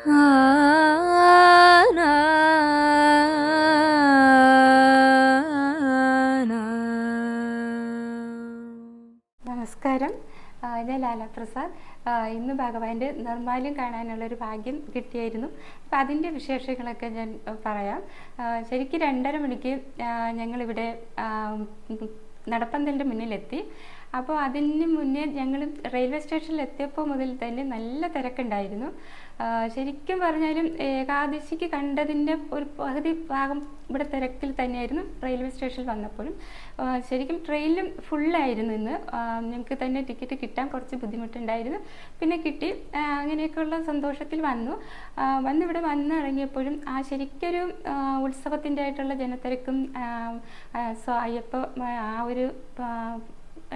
നമസ്കാരം. ഞാൻ ലാല പ്രസാദ്. ഇന്ന് ഭഗവാന്റെ നിർമ്മാല്യം കാണാനുള്ളൊരു ഭാഗ്യം കിട്ടിയായിരുന്നു. അപ്പം അതിന്റെ വിശേഷങ്ങളൊക്കെ ഞാൻ പറയാം. ശരിക്കും രണ്ടര മണിക്ക് ഞങ്ങളിവിടെ നടപ്പന്തലിന്റെ മുന്നിലെത്തി. അപ്പോൾ അതിന് മുന്നേ ഞങ്ങൾ റെയിൽവേ സ്റ്റേഷനിൽ എത്തിയപ്പോൾ മുതൽ തന്നെ നല്ല തിരക്കുണ്ടായിരുന്നു. ശരിക്കും പറഞ്ഞാലും ഏകാദശിക്ക് കണ്ടതിന്റെ ഒരു പകുതി ഭാഗം ഇവിടെ തിരക്കിൽ തന്നെയായിരുന്നു റെയിൽവേ സ്റ്റേഷനിൽ വന്നപ്പോഴും. ശരിക്കും ട്രെയിനിലും ഫുള്ളായിരുന്നു ഇന്ന്. ഞങ്ങൾക്ക് തന്നെ ടിക്കറ്റ് കിട്ടാൻ കുറച്ച് ബുദ്ധിമുട്ടുണ്ടായിരുന്നു. പിന്നെ കിട്ടി അങ്ങനെയൊക്കെയുള്ള സന്തോഷത്തിൽ വന്നു. വന്നിവിടെ വന്ന് ഇവിടെ വന്ന് ഇറങ്ങിയപ്പോഴും ആ ശരിക്കൊരു ഉത്സവത്തിന്റെ ആയിട്ടുള്ള ജനത്തിരക്കും അയ്യപ്പ ആ ഒരു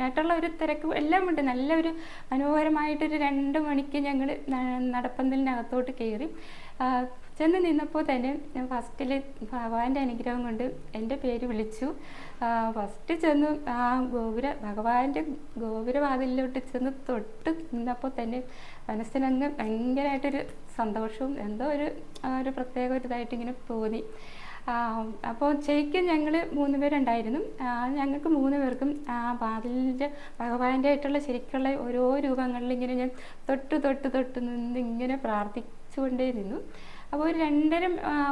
ആയിട്ടുള്ള ഒരു തിരക്ക് എല്ലാം ഉണ്ട് നല്ലൊരു മനോഹരമായിട്ടൊരു രണ്ട് മണിക്ക് ഞങ്ങൾ നടപ്പന്തലിനകത്തോട്ട് കയറി ചെന്ന് നിന്നപ്പോൾ തന്നെ ഞാൻ ഫസ്റ്റിൽ ഭഗവാന്റെ അനുഗ്രഹം കൊണ്ട് എന്റെ പേര് വിളിച്ചു. ഫസ്റ്റ് ചെന്ന് ആ ഗോപുര ഭഗവാന്റെ ഗോപുരവാതിലിലോട്ട് ചെന്ന് തൊട്ട് നിന്നപ്പോൾ തന്നെ മനസ്സിനങ്ങ് ഭയങ്കരമായിട്ടൊരു സന്തോഷവും എന്തോ ഒരു ഒരു പ്രത്യേക ഒരു ഇതായിട്ട് ഇങ്ങനെ തോന്നി. അപ്പോൾ ശരിക്കും ഞങ്ങൾ മൂന്ന് പേരുണ്ടായിരുന്നു. ഞങ്ങൾക്ക് മൂന്ന് പേർക്കും ആ വാതിലിന്റെ ഭഗവാന്റെ ആയിട്ടുള്ള ശരിക്കുള്ള ഓരോ രൂപങ്ങളിൽ ഇങ്ങനെ ഞാൻ തൊട്ട് തൊട്ട് തൊട്ട് നിന്ന് ഇങ്ങനെ പ്രാർത്ഥിച്ചുകൊണ്ടേ നിന്നു. അപ്പോൾ ഒരു രണ്ടര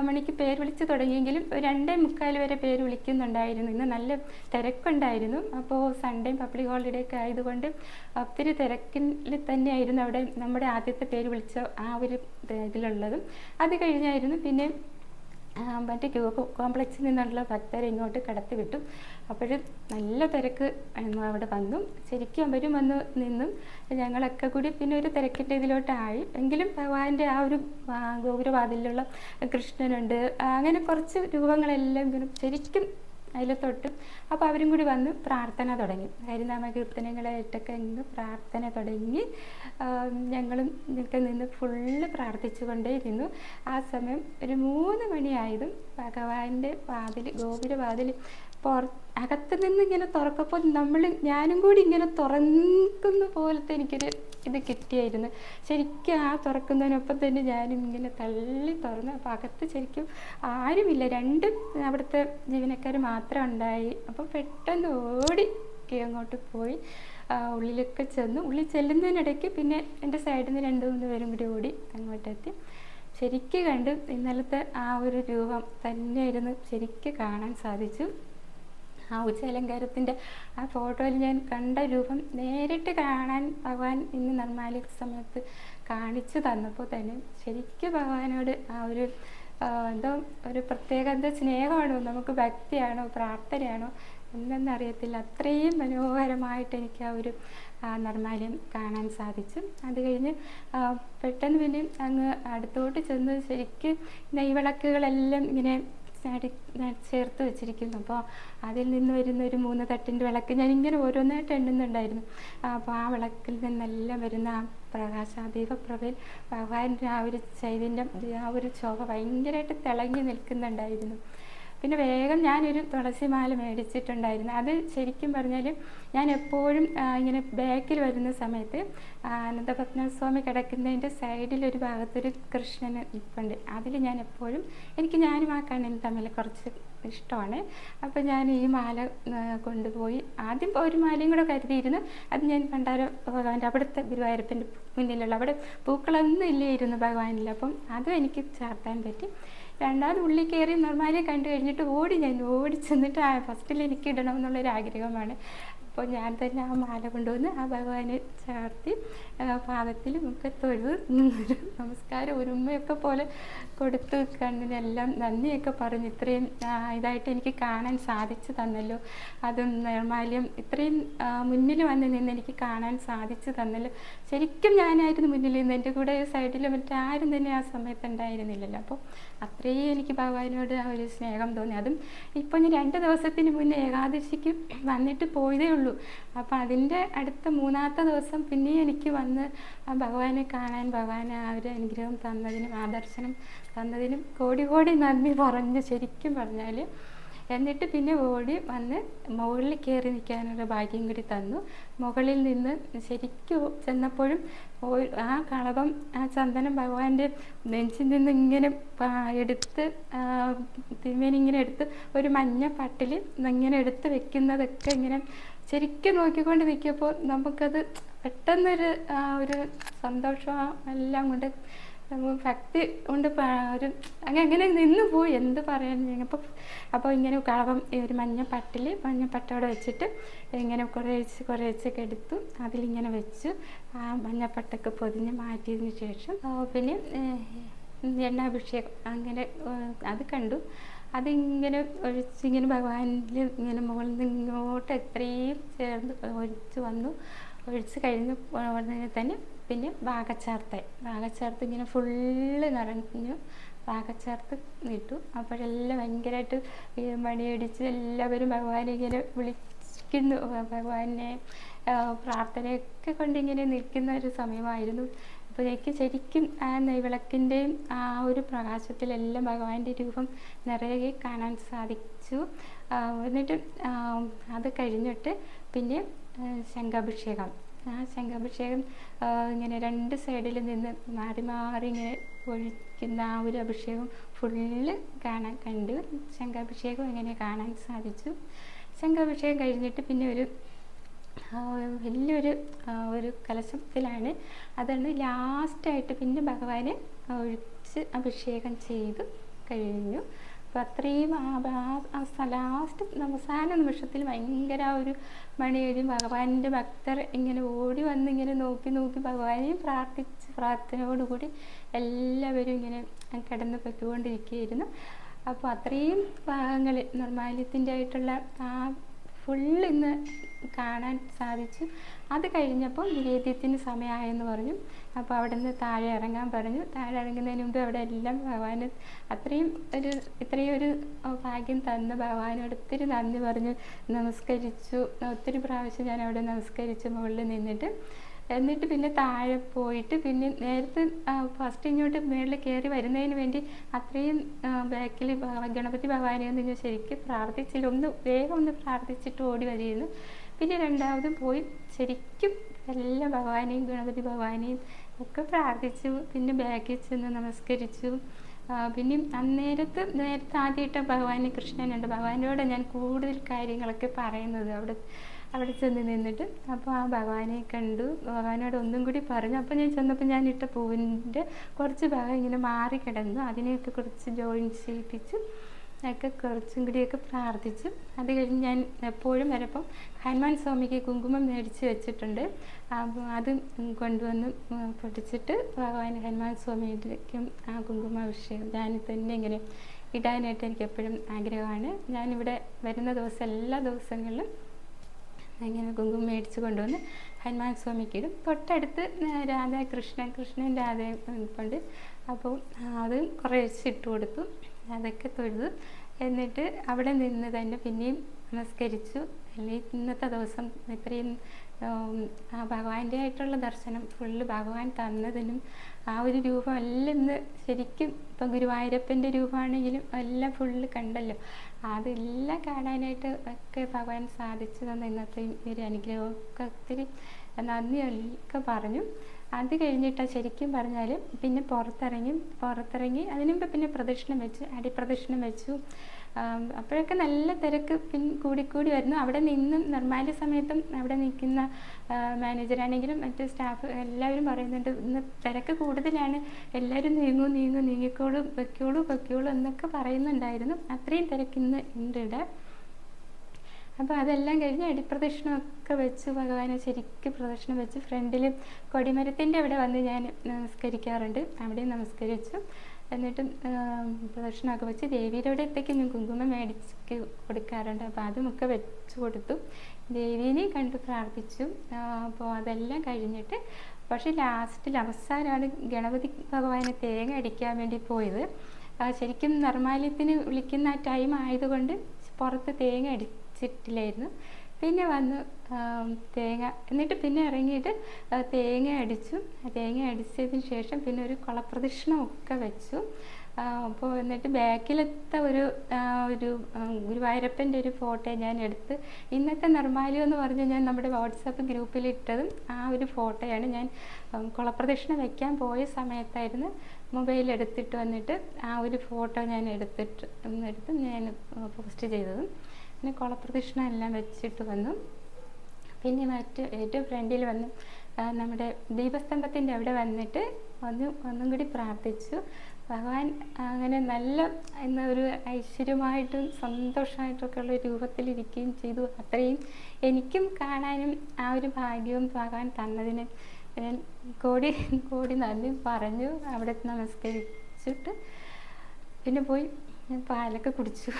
മണിക്ക് പേര് വിളിച്ച് തുടങ്ങിയെങ്കിലും ഒരു രണ്ടേ മുക്കാൽ വരെ പേര് വിളിക്കുന്നുണ്ടായിരുന്നു. ഇന്ന് നല്ല തിരക്കുണ്ടായിരുന്നു. അപ്പോൾ സൺഡേ പബ്ലിക് ഹോളിഡേ ഒക്കെ ആയതുകൊണ്ട് ഒത്തിരി തിരക്കിൽ തന്നെയായിരുന്നു അവിടെ നമ്മുടെ ആദ്യത്തെ പേര് വിളിച്ച ആ ഒരു ഇതിലുള്ളതും. അത് കഴിഞ്ഞായിരുന്നു. പിന്നെ മറ്റേ ക്യൂ കോംപ്ലക്സിൽ നിന്നുള്ള ഭക്തരെ ഇങ്ങോട്ട് കടത്തി വിട്ടു. അപ്പോഴും നല്ല തിരക്ക് അവിടെ വന്നു. ശരിക്കും അവരും വന്ന് നിന്നും. ഞങ്ങളൊക്കെ കൂടി പിന്നെ ഒരു തിരക്കിന്റെ ഇതിലോട്ടായി. എങ്കിലും ഭഗവാന്റെ ആ ഒരു ഗോപുരവാതിലുള്ള കൃഷ്ണനുണ്ട്. അങ്ങനെ കുറച്ച് രൂപങ്ങളെല്ലാം ഇങ്ങനെ ശരിക്കും അതിൽ തൊട്ട്. അപ്പോൾ അവരും കൂടി വന്ന് പ്രാർത്ഥന തുടങ്ങി. ഹരിനാമ കീർത്തനങ്ങളായിട്ടൊക്കെ നിന്ന് പ്രാർത്ഥന തുടങ്ങി. ഞങ്ങളും ഒക്കെ നിന്ന് ഫുള്ള് പ്രാർത്ഥിച്ചുകൊണ്ടേയിരുന്നു. ആ സമയം ഒരു മൂന്ന് മണിയായതും ഭഗവാന്റെ വാതിൽ ഗോപുര വാതിൽ അകത്ത് നിന്ന് ഇങ്ങനെ തുറക്കപ്പോൾ നമ്മൾ ഞാനും കൂടി ഇങ്ങനെ തുറക്കുന്ന പോലത്തെ എനിക്കൊരു ഇത് കിട്ടിയായിരുന്നു. ശരിക്കും ആ തുറക്കുന്നതിനൊപ്പം തന്നെ ഞാനും ഇങ്ങനെ തള്ളി തുറന്നു അപ്പോൾ അകത്ത് ശരിക്കും ആരുമില്ല. രണ്ട് അവിടുത്തെ ജീവനക്കാർ മാത്രം ഉണ്ടായി. അപ്പോൾ പെട്ടെന്ന് ഓടി അങ്ങോട്ട് പോയി. ഉള്ളിലൊക്കെ ചെന്നു. ഉള്ളിൽ ചെല്ലുന്നതിനിടയ്ക്ക് പിന്നെ എന്റെ സൈഡിൽ നിന്ന് രണ്ട് മൂന്ന് പേരും കൂടി ഓടി അങ്ങോട്ടെത്തി. ശരിക്കും കണ്ട്. ഇന്നലത്തെ ആ ഒരു രൂപം തന്നെയായിരുന്നു ശരിക്കും കാണാൻ സാധിച്ചു. ആ ഉച്ചയലങ്കാരത്തിന്റെ ആ ഫോട്ടോയിൽ ഞാൻ കണ്ട രൂപം നേരിട്ട് കാണാൻ ഭഗവാൻ ഇന്ന് നിർമ്മാല്യ സമയത്ത് കാണിച്ചു തന്നപ്പോൾ തന്നെ ശരിക്കും ഭഗവാനോട് ആ ഒരു എന്തോ ഒരു പ്രത്യേക എന്തോ സ്നേഹമാണോ നമുക്ക് ഭക്തിയാണോ പ്രാർത്ഥനയാണോ എന്തെന്നറിയത്തില്ല അത്രയും മനോഹരമായിട്ട് എനിക്ക് ആ ഒരു നിർമാലയം കാണാൻ സാധിച്ചു. അത് കഴിഞ്ഞ് പെട്ടെന്ന് പിന്നെ അങ്ങ് അടുത്തോട്ട് ചെന്ന് ശരിക്കും നെയ്വിളക്കുകളെല്ലാം ഇങ്ങനെ ചാടി ചേർത്ത് വെച്ചിരിക്കുന്നു. അപ്പോൾ അതിൽ നിന്ന് വരുന്ന ഒരു മൂന്ന് തട്ടിന്റെ വിളക്ക് ഞാൻ ഇങ്ങനെ ഓരോന്നായിട്ട് എണ്ണുന്നുണ്ടായിരുന്നു. അപ്പോൾ ആ വിളക്കിൽ നിന്നെല്ലാം വരുന്ന ആ പ്രകാശ പ്രഭയിൽ ഭഗവാന്റെ ആ ഒരു ചൈതന്യം ആ ഒരു ശോഭ ഭയങ്കരമായിട്ട് തിളങ്ങി നിൽക്കുന്നുണ്ടായിരുന്നു. പിന്നെ വേഗം ഞാനൊരു തുളസിമാല മേടിച്ചിട്ടുണ്ടായിരുന്നു. അത് ശരിക്കും പറഞ്ഞാൽ ഞാൻ എപ്പോഴും ഇങ്ങനെ ബാക്കിൽ വരുന്ന സമയത്ത് അനന്തപത്മസ്വാമി കിടക്കുന്നതിന്റെ സൈഡിൽ ഒരു ഭാഗത്തൊരു കൃഷ്ണൻ നിൽപ്പുണ്ട് അതിൽ ഞാൻ എപ്പോഴും എനിക്ക് ഞാനും ആ കണ്ണിന് തമ്മിൽ കുറച്ച് ഇഷ്ടമാണ്. അപ്പോൾ ഞാൻ ഈ മാല കൊണ്ടുപോയി ആദ്യം ഒരു മാലയും കൂടെ കരുതിയിരുന്നു. അത് ഞാൻ പണ്ടാര ഭഗവാന്റെ അവിടുത്തെ ഗുരുവായൂരപ്പന്റെ മുന്നിലുള്ള അവിടെ പൂക്കളൊന്നും ഇല്ലായിരുന്നു ഭഗവാനിൽ. അപ്പം അതും എനിക്ക് ചാർത്താൻ പറ്റി. രണ്ടാമത് ഉള്ളിൽ കയറി നിർമ്മാല്യം കണ്ടു കഴിഞ്ഞിട്ട് ഓടി ഞാൻ ഓടി ചെന്നിട്ട് ഫസ്റ്റിൽ എനിക്ക് ഇടണം എന്നുള്ളൊരു ആഗ്രഹമാണ് അപ്പോൾ ഞാൻ തന്നെ ആ മാല കൊണ്ടുവന്ന് ആ ഭഗവാനെ ചാർത്തി പാദത്തിൽ ഒക്കെ തൊഴുത് നമസ്കാരം ഒരു ഉമ്മയൊക്കെ പോലെ കൊടുത്തു കണ്ണിനെല്ലാം നന്ദിയൊക്കെ പറഞ്ഞു ഇത്രയും ഇതായിട്ട് എനിക്ക് കാണാൻ സാധിച്ചു തന്നല്ലോ. അതും നിർമാല്യം ഇത്രയും മുന്നിൽ വന്ന് നിന്ന് എനിക്ക് കാണാൻ സാധിച്ചു തന്നല്ലോ. ശരിക്കും ഞാനായിരുന്നു മുന്നിൽ നിന്ന് എന്റെ കൂടെ സൈഡിൽ മറ്റാരും തന്നെ ആ സമയത്ത് ഉണ്ടായിരുന്നില്ലല്ലോ. അപ്പോൾ അത്രയും എനിക്ക് ഭഗവാനോട് ആ ഒരു സ്നേഹം തോന്നി. അതും ഇപ്പോൾ ഞാൻ രണ്ട് ദിവസത്തിന് മുന്നേ ഏകാദശിക്ക് വന്നിട്ട് പോയതേ ഉള്ളൂ. അപ്പോൾ അതിന്റെ അടുത്ത മൂന്നാമത്തെ ദിവസം പിന്നെയും എനിക്ക് വന്ന് ആ ഭഗവാനെ കാണാൻ ഭഗവാൻ ആ ഒരു അനുഗ്രഹം തന്നതിനും ആ ദർശനം തന്നതിനും കോടി കോടി നന്ദി പറഞ്ഞു ശരിക്കും പറഞ്ഞാൽ എന്നിട്ട് പിന്നെ ഓടി വന്ന് മുകളിൽ കയറി നിൽക്കാനുള്ള ഭാഗ്യം കൂടി തന്നു. മുകളിൽ നിന്ന് ശരിക്കും ചെന്നപ്പോഴും ആ കളവം ആ ചന്ദനം ഭഗവാന്റെ നെഞ്ചിൽ നിന്ന് ഇങ്ങനെ എടുത്ത് ആ, തിരുമേനി ഇങ്ങനെ എടുത്ത് ഒരു മഞ്ഞ പട്ടിൽ ഇങ്ങനെ എടുത്ത് വെക്കുന്നതൊക്കെ ഇങ്ങനെ ശരിക്കും നോക്കിക്കൊണ്ട് നിൽക്കിയപ്പോൾ നമുക്കത് പെട്ടെന്നൊരു ഒരു സന്തോഷം എല്ലാം കൊണ്ട് ഭക്തി കൊണ്ട് ഒരു അങ്ങനെ അങ്ങനെ നിന്ന് പോയി എന്ത് പറയാൻ അപ്പോൾ അപ്പോൾ ഇങ്ങനെ കളവം ഒരു മഞ്ഞ പട്ടിൽ മഞ്ഞ പട്ടോടെ വെച്ചിട്ട് ഇങ്ങനെ കുറേ വെച്ചൊക്കെ എടുത്തു അതിലിങ്ങനെ വെച്ചു. ആ മഞ്ഞപ്പട്ടൊക്കെ പൊതിഞ്ഞ് മാറ്റിയതിന് ശേഷം പിന്നെ എണ്ണാഭിഷേകം അങ്ങനെ അത് കണ്ടു. അതിങ്ങനെ ഒഴിച്ച് ഇങ്ങനെ ഭഗവാനിൽ ഇങ്ങനെ മുകളിൽ നിന്ന് ഇങ്ങോട്ട് എത്രയും ചേർന്ന് ഒഴിച്ച് വന്നു. ഒഴിച്ച് കഴിഞ്ഞ് ഉടനെ തന്നെ പിന്നെ വാകച്ചേർത്ത് വാകച്ചേർത്ത് ഇങ്ങനെ ഫുള്ള് നിറഞ്ഞു വാകച്ചേർത്ത് നീട്ടു അപ്പോഴെല്ലാം ഭയങ്കരമായിട്ട് മണിയടിച്ച് എല്ലാവരും ഭഗവാനെ ഇങ്ങനെ വിളിക്കുന്നു. ഭഗവാനെ പ്രാർത്ഥനയൊക്കെ കൊണ്ടിങ്ങനെ നിൽക്കുന്ന ഒരു സമയമായിരുന്നു. അപ്പോൾ എനിക്ക് ശരിക്കും ആ നെയ്വിളക്കിന്റെയും ആ ഒരു പ്രകാശത്തിലെല്ലാം ഭഗവാന്റെ രൂപം നിറയെ കാണാൻ സാധിച്ചു. എന്നിട്ട് അത് കഴിഞ്ഞിട്ട് പിന്നെ ശംഖാഭിഷേകം. ആ ശംഖാഭിഷേകം ഇങ്ങനെ രണ്ട് സൈഡിൽ നിന്ന് മാറി മാറി ഇങ്ങനെ ഒഴിക്കുന്ന ആ ഒരു അഭിഷേകം ഫുള്ള് കാണാൻ കണ്ടു. ശംഖാഭിഷേകം ഇങ്ങനെ കാണാൻ സാധിച്ചു. ശംഖാഭിഷേകം കഴിഞ്ഞിട്ട് പിന്നെ ഒരു വലിയൊരു ഒരു കലശത്തിലാണ്. അതാണ് ലാസ്റ്റായിട്ട് പിന്നെ ഭഗവാനെ ഒഴിച്ച് അഭിഷേകം ചെയ്തു കഴിഞ്ഞു. അപ്പം അത്രയും ലാസ്റ്റ് അവസാന നിമിഷത്തിൽ ഭയങ്കര ഒരു മണിയൊരു ഭഗവാന്റെ ഭക്തർ ഇങ്ങനെ ഓടി വന്ന് ഇങ്ങനെ നോക്കി നോക്കി ഭഗവാനെയും പ്രാർത്ഥിച്ച് പ്രാർത്ഥനയോടുകൂടി എല്ലാവരും ഇങ്ങനെ കിടന്ന് പൊയ്ക്കൊണ്ടിരിക്കുകയായിരുന്നു. അപ്പോൾ അത്രയും ഭാഗങ്ങൾ നിർമാല്യത്തിന്റെ ആയിട്ടുള്ള ആ ഫുള്ള് ഇന്ന് കാണാൻ സാധിച്ചു. അത് കഴിഞ്ഞപ്പോൾ നിവേദ്യത്തിന് സമയമായെന്ന് പറഞ്ഞു. അപ്പോൾ അവിടെ നിന്ന് താഴെ ഇറങ്ങാൻ പറഞ്ഞു. താഴെ ഇറങ്ങുന്നതിന് മുമ്പ് അവിടെ എല്ലാം ഭഗവാന് അത്രയും ഒരു ഇത്രയും ഒരു ഭാഗ്യം തന്ന ഭഗവാനോട് ഒത്തിരി നന്ദി പറഞ്ഞു. നമസ്കരിച്ചു. ഒത്തിരി പ്രാവശ്യം ഞാൻ അവിടെ നമസ്കരിച്ചു മുകളിൽ നിന്നിട്ട് എന്നിട്ട് പിന്നെ താഴെ പോയിട്ട് പിന്നെ നേരത്തെ ഫസ്റ്റ് ഇങ്ങോട്ട് മേളിൽ കയറി വരുന്നതിന് വേണ്ടി അത്രയും ബാക്കിൽ ഗണപതി ഭഗവാനെ ഒന്ന് ഞാൻ ശരിക്കും പ്രാർത്ഥിച്ചില്ല. ഒന്ന് വേഗം ഒന്ന് പ്രാർത്ഥിച്ചിട്ട് ഓടി വരികയായിരുന്നു. പിന്നെ രണ്ടാമതും പോയി ശരിക്കും എല്ലാ ഭഗവാനെയും ഗണപതി ഭഗവാനെയും ഒക്കെ പ്രാർത്ഥിച്ചു. പിന്നെ ബാക്കിൽ ചെന്ന് നമസ്കരിച്ചു. പിന്നെ അന്നേരത്ത് നേരത്തെ ആദ്യമായിട്ട് ഭഗവാനെ കൃഷ്ണനുണ്ട് ഭഗവാനോട് ഞാൻ കൂടുതൽ കാര്യങ്ങളൊക്കെ പറയുന്നത് അവിടെ അവിടെ ചെന്ന് നിന്നിട്ട് അപ്പോൾ ആ ഭഗവാനെ കണ്ടു. ഭഗവാനോട് ഒന്നും കൂടി പറഞ്ഞു. അപ്പോൾ ഞാൻ ചെന്നപ്പോൾ ഞാൻ ഇട്ട പൂവിന്റെ കുറച്ച് ഭാഗം ഇങ്ങനെ മാറി കിടന്നു. അതിനെയൊക്കെ കുറച്ച് ജോയിൻ ചെയ്യിപ്പിച്ച്. ഒക്കെ കുറച്ചും കൂടിയൊക്കെ പ്രാർത്ഥിച്ചു. അത് കഴിഞ്ഞ് ഞാൻ എപ്പോഴും വരപ്പം ഹനുമാൻ സ്വാമിക്ക് കുങ്കുമം മേടിച്ച് വെച്ചിട്ടുണ്ട്. അപ്പോൾ അത് കൊണ്ടുവന്ന് പൊടിച്ചിട്ട് ഭഗവാൻ ഹനുമാൻ സ്വാമിയിലേക്കും ആ കുങ്കുമാഭിഷേകം ഞാൻ തന്നെ ഇങ്ങനെ ഇടാനായിട്ട് എനിക്ക് എപ്പോഴും ആഗ്രഹമാണ്. ഞാനിവിടെ വരുന്ന ദിവസം എല്ലാ ദിവസങ്ങളിലും അങ്ങനെ കുങ്കുമം മേടിച്ച് കൊണ്ടുവന്ന് ഹനുമാൻ സ്വാമിക്ക് ഇടും തൊട്ടടുത്ത് രാധ കൃഷ്ണൻ രാധയും കൊണ്ട്. അപ്പോൾ അത് കുറേ ഇട്ട് കൊടുത്തു അതൊക്കെ തൊഴുതു. എന്നിട്ട് അവിടെ നിന്ന് തന്നെ പിന്നെയും നമസ്കരിച്ചു. അല്ലെങ്കിൽ ഇന്നത്തെ ദിവസം ഇത്രയും ആ ഭഗവാന്റെ ആയിട്ടുള്ള ദർശനം ഫുള്ള് ഭഗവാൻ തന്നതിനും ആ ഒരു രൂപം എല്ലാം ഇന്ന് ശരിക്കും ഇപ്പം ഗുരുവായൂരപ്പന്റെ രൂപമാണെങ്കിലും എല്ലാം ഫുള്ള് കണ്ടല്ലോ. അതെല്ലാം കാണാനായിട്ട് ഒക്കെ ഭഗവാൻ സാധിച്ചു തന്ന ഇന്നത്തെ ഒരു അനുഗ്രഹമൊക്കെ ഒത്തിരി നന്ദി ഒക്കെ പറഞ്ഞു. അത് കഴിഞ്ഞിട്ട് ശരിക്കും പറഞ്ഞാൽ പിന്നെ പുറത്തിറങ്ങി പുറത്തിറങ്ങി അതിനുമ്പോൾ പിന്നെ പ്രദക്ഷിണം വെച്ച് അടിപ്രദക്ഷിണം വെച്ചു. അപ്പോഴൊക്കെ നല്ല തിരക്ക് പിൻ കൂടിക്കൂടി വരുന്നു. അവിടെ നിന്നും നിർമ്മാല്യ സമയത്തും അവിടെ നിൽക്കുന്ന മാനേജറാണെങ്കിലും മറ്റ് സ്റ്റാഫ് എല്ലാവരും പറയുന്നുണ്ട് ഇന്ന് തിരക്ക് കൂടുതലാണ്. എല്ലാവരും നീങ്ങൂ നീങ്ങൂ നീങ്ങിക്കോളൂ വെക്കോളൂ വെക്കോളൂ എന്നൊക്കെ പറയുന്നുണ്ടായിരുന്നു. അത്രയും തിരക്ക് ഇന്ന് ഉണ്ട് ഇവിടെ അപ്പോൾ അതെല്ലാം കഴിഞ്ഞ് അടിപ്രദക്ഷിണമൊക്കെ വെച്ച് ഭഗവാനെ ശരിക്കും പ്രദക്ഷിണം വെച്ച് ഫ്രണ്ടിൽ കൊടിമരത്തിന്റെ അവിടെ വന്ന് ഞാൻ നമസ്കരിക്കാറുണ്ട്. അവിടെ നമസ്കരിച്ചു. എന്നിട്ട് പ്രദക്ഷിണമൊക്കെ വെച്ച് ദേവിയുടെ അവിടെ ഞാൻ കുങ്കുമം മേടിച്ച് കൊടുക്കാറുണ്ട്. അപ്പോൾ അതുമൊക്കെ വെച്ച് കൊടുത്തു. ദേവീനെ കണ്ട് പ്രാർത്ഥിച്ചു. അപ്പോൾ അതെല്ലാം കഴിഞ്ഞിട്ട് പക്ഷേ ലാസ്റ്റിൽ അവസാനമാണ് ഗണപതി ഭഗവാനെ തേങ്ങ അടിക്കാൻ വേണ്ടി പോയത്. ശരിക്കും നിർമാല്യത്തിന് വിളിക്കുന്ന ടൈം ആയതുകൊണ്ട് പുറത്ത് തേങ്ങ അടിച്ചിട്ടില്ലായിരുന്നു പിന്നെ വന്ന് തേങ്ങ എന്നിട്ട് പിന്നെ ഇറങ്ങിയിട്ട് തേങ്ങ അടിച്ചു. തേങ്ങ അടിച്ചതിന് ശേഷം പിന്നെ ഒരു കുളപ്രദക്ഷിണമൊക്കെ വെച്ചു. അപ്പോൾ എന്നിട്ട് ബാക്കിലത്തെ ഒരു ഒരു ഗുരുവായൂരപ്പന്റെ ഒരു ഫോട്ടോ ഞാൻ എടുത്ത് ഇന്നത്തെ നിർമ്മാല്യം എന്ന് പറഞ്ഞ് ഞാൻ നമ്മുടെ വാട്സാപ്പ് ഗ്രൂപ്പിൽ ഇട്ടതും ആ ഒരു ഫോട്ടോയാണ് ഞാൻ കുളപ്രദക്ഷിണ വയ്ക്കാൻ പോയ സമയത്തായിരുന്നു മൊബൈൽ എടുത്തിട്ട് വന്നിട്ട് ആ ഒരു ഫോട്ടോ ഞാൻ എടുത്തിട്ട് എടുത്ത് ഞാൻ പോസ്റ്റ് ചെയ്തതും. പിന്നെ കുളപ്രദക്ഷിണ എല്ലാം വെച്ചിട്ട് വന്നു. പിന്നെ മറ്റ് ഏറ്റവും ഫ്രണ്ടിൽ വന്ന് നമ്മുടെ ദീപസ്തംഭത്തിന്റെ അവിടെ വന്നിട്ട് ഒന്ന് ഒന്നും കൂടി പ്രാർത്ഥിച്ചു. ഭഗവാൻ അങ്ങനെ നല്ല എന്ന ഒരു ഐശ്വര്യമായിട്ടും സന്തോഷമായിട്ടൊക്കെ ഉള്ള രൂപത്തിലിരിക്കുകയും ചെയ്തു. അത്രയും എനിക്കും കാണാനും ആ ഒരു ഭാഗ്യവും ഭഗവാൻ തന്നതിന് കോടി കോടി നന്ദി പറഞ്ഞു. അവിടെ നമസ്കരിച്ചിട്ട് പിന്നെ പോയി പാലൊക്കെ കുടിച്ചു.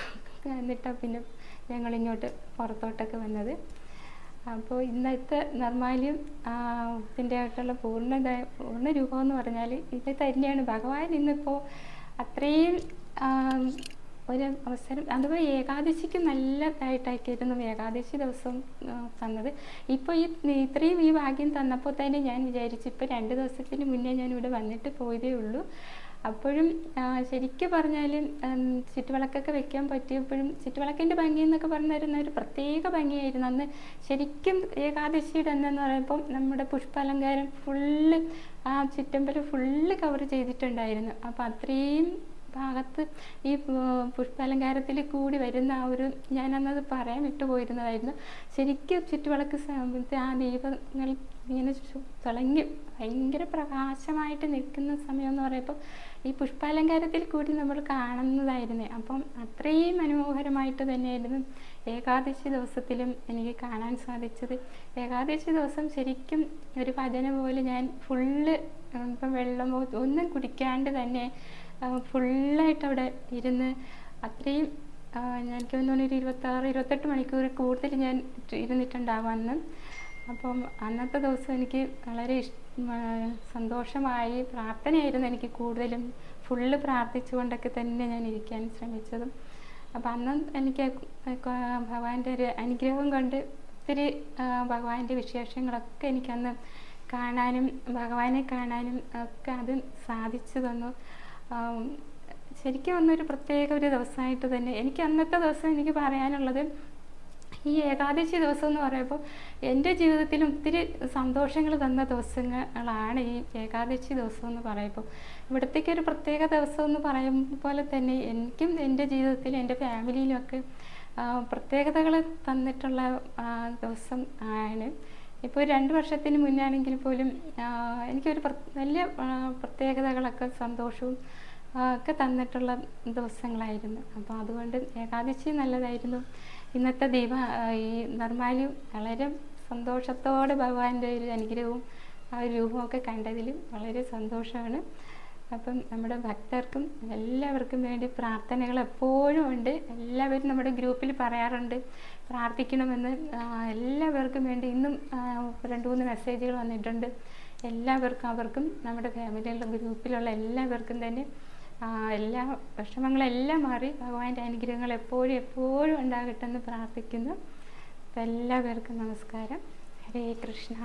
എന്നിട്ടാ പിന്നെ ഞങ്ങളിങ്ങോട്ട് പുറത്തോട്ടൊക്കെ വന്നത്. അപ്പോൾ ഇന്നത്തെ നിർമ്മാല്യം ഇതിന്റെ ആയിട്ടുള്ള പൂർണത പൂർണ രൂപം എന്ന് പറഞ്ഞാൽ ഇത് തന്നെയാണ്. ഭഗവാൻ ഇന്നിപ്പോൾ അത്രയും ഒരു അവസരം അഥവാ ഏകാദശിക്ക് നല്ലതായിട്ടാക്കിയിരുന്നു ഏകാദശി ദിവസം തന്നത്. ഇപ്പോൾ ഈ ഇത്രയും ഈ ഭാഗ്യം തന്നപ്പോൾ തന്നെ ഞാൻ വിചാരിച്ചു ഇപ്പോൾ രണ്ട് ദിവസത്തിന് മുന്നേ ഞാൻ ഇവിടെ വന്നിട്ട് പോയതേ ഉള്ളൂ. അപ്പോഴും ശരിക്കും പറഞ്ഞാൽ ചുറ്റുവിളക്കൊക്കെ വെക്കാൻ പറ്റിയപ്പോഴും ചുറ്റുവിളക്കിന്റെ ഭംഗി എന്നൊക്കെ പറഞ്ഞിരുന്ന ഒരു പ്രത്യേക ഭംഗിയായിരുന്നു. അന്ന് ശരിക്കും ഏകാദശിയുടെ അന്നെന്ന് പറയുമ്പോൾ നമ്മുടെ പുഷ്പാലങ്കാരം ഫുള്ള് ആ ചുറ്റമ്പലം ഫുള്ള് കവർ ചെയ്തിട്ടുണ്ടായിരുന്നു. അപ്പോൾ അത്രയും ഭാഗത്ത് ഈ പുഷ്പാലങ്കാരത്തിൽ കൂടി വരുന്ന ആ ഒരു ഞാനന്നത് പറയാൻ വിട്ടുപോയിരുന്നതായിരുന്നു. ശരിക്കും ചുറ്റുവിളക്ക് സമയത്ത് ആ ദീപങ്ങൾ ഇങ്ങനെ തിളങ്ങി ഭയങ്കര പ്രകാശമായിട്ട് നിൽക്കുന്ന സമയം എന്ന് പറയുമ്പോൾ ഈ പുഷ്പാലങ്കാരത്തിൽ കൂടി നമ്മൾ കാണുന്നതായിരുന്നു. അപ്പം അത്രയും മനോഹരമായിട്ട് തന്നെയായിരുന്നു ഏകാദശി ദിവസത്തിലും എനിക്ക് കാണാൻ സാധിച്ചത്. ഏകാദശി ദിവസം ശരിക്കും ഒരു ഭജന പോലെ ഞാൻ ഫുള്ള് ഇപ്പം വെള്ളമോ ഒന്നും കുടിക്കാണ്ട് തന്നെ ഫുള്ളായിട്ട് അവിടെ ഇരുന്ന് അത്രയും എനിക്ക് തോന്നുന്നു ഒരു ഇരുപത്താറ് ഇരുപത്തെട്ട് മണിക്കൂർ കൂടുതൽ ഞാൻ ഇരുന്നിട്ടുണ്ടാവാം അന്ന് അപ്പം അന്നത്തെ ദിവസം എനിക്ക് വളരെ ഇഷ് സന്തോഷമായി പ്രാർത്ഥനയായിരുന്നു എനിക്ക് കൂടുതലും. ഫുള്ള് പ്രാർത്ഥിച്ചുകൊണ്ടൊക്കെ തന്നെ ഞാൻ ഇരിക്കാൻ ശ്രമിച്ചതും. അപ്പം അന്ന് എനിക്ക് ഭഗവാന്റെ ഒരു അനുഗ്രഹം കൊണ്ട് ഒത്തിരി ഭഗവാന്റെ വിശേഷങ്ങളൊക്കെ എനിക്കന്ന് കാണാനും ഭഗവാനെ കാണാനും ഒക്കെ അത് സാധിച്ചു തന്നു. ശരിക്കും അന്നൊരു പ്രത്യേക ഒരു ദിവസമായിട്ട് തന്നെ എനിക്ക് അന്നത്തെ ദിവസം എനിക്ക് പറയാനുള്ളത് ഈ ഏകാദശി ദിവസം എന്ന് പറയുമ്പോൾ എന്റെ ജീവിതത്തിൽ ഒത്തിരി സന്തോഷങ്ങൾ തന്ന ദിവസങ്ങളാണ് ഈ ഏകാദശി ദിവസം എന്ന് പറയുമ്പോൾ. ഇവിടത്തേക്ക് ഒരു പ്രത്യേക ദിവസം എന്ന് പറയും പോലെ തന്നെ എനിക്കും എന്റെ ജീവിതത്തിലും എന്റെ ഫാമിലിയിലുമൊക്കെ പ്രത്യേകതകൾ തന്നിട്ടുള്ള ദിവസം ആണ്. ഇപ്പോൾ രണ്ട് വർഷത്തിന് മുന്നാണെങ്കിൽ പോലും എനിക്കൊരു വലിയ പ്രത്യേകതകളൊക്കെ സന്തോഷവും ഒക്കെ തന്നിട്ടുള്ള ദിവസങ്ങളായിരുന്നു. അപ്പോൾ അതുകൊണ്ട് ഏകാദശി നല്ലതായിരുന്നു. ഇന്നത്തെ ദീപ ഈ നിർമ്മാല്യം വളരെ സന്തോഷത്തോടെ ഭഗവാന്റെ ഒരു അനുഗ്രഹവും ആ ഒരു രൂപമൊക്കെ കണ്ടതിലും വളരെ സന്തോഷമാണ്. അപ്പം നമ്മുടെ ഭക്തർക്കും എല്ലാവർക്കും വേണ്ടി പ്രാർത്ഥനകൾ എപ്പോഴും ഉണ്ട്. എല്ലാവരും നമ്മുടെ ഗ്രൂപ്പിൽ പറയാറുണ്ട് പ്രാർത്ഥിക്കണമെന്ന്. എല്ലാവർക്കും വേണ്ടി ഇന്നും രണ്ട് മൂന്ന് മെസ്സേജുകൾ വന്നിട്ടുണ്ട്. എല്ലാവർക്കും അവർക്കും നമ്മുടെ ഫാമിലിയുള്ള ഗ്രൂപ്പിലുള്ള എല്ലാവർക്കും തന്നെ എല്ലാ വിഷമങ്ങളെല്ലാം മാറി ഭഗവാന്റെ അനുഗ്രഹങ്ങൾ എപ്പോഴും എപ്പോഴും ഉണ്ടാകട്ടെ എന്ന് പ്രാർത്ഥിക്കുന്നു. എല്ലാവർക്കും നമസ്കാരം. ഹരേ കൃഷ്ണ.